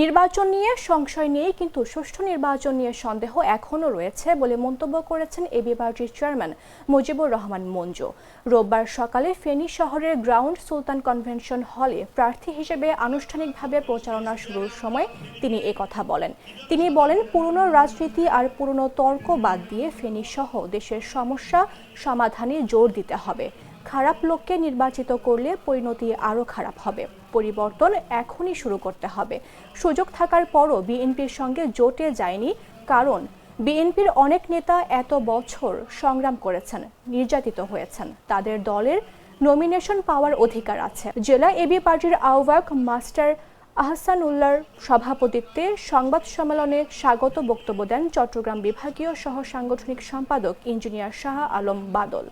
নির্বাচন নিয়ে সংশয় নেই কিন্তু সুষ্ঠু নির্বাচন নিয়ে সন্দেহ এখনও রয়েছে বলে মন্তব্য করেছেন এবি পার্টির চেয়ারম্যান মুজিবুর রহমান মঞ্জু। রোববার সকালে ফেনী শহরের গ্রাউন্ড সুলতান কনভেনশন হলে প্রার্থী হিসেবে আনুষ্ঠানিকভাবে প্রচারণা শুরুর সময় তিনি কথা বলেন। তিনি বলেন, পুরনো রাজনীতি আর পুরনো তর্ক বাদ দিয়ে ফেনী সহ দেশের সমস্যা সমাধানে জোর দিতে হবে। খারাপ লোককে নির্বাচিত করলে পরিণতি আরও খারাপ হবে। পরিবর্তন এখনই শুরু করতে হবে। সুযোগ থাকার পরও বিএনপির সঙ্গে জোটে যায়নি, কারণ বিএনপির অনেক নেতা এত বছর সংগ্রাম করেছেন, নির্যাতিত হয়েছেন। তাদের দলের নমিনেশন পাওয়ার অধিকার আছে। জেলা এবি পার্টির আহ্বায়ক মাস্টার আহসান উল্লাহর সভাপতিত্বে সংবাদ সম্মেলনে স্বাগত বক্তব্য দেন চট্টগ্রাম বিভাগীয় সহ সাংগঠনিক সম্পাদক ইঞ্জিনিয়ার শাহ আলম বাদল।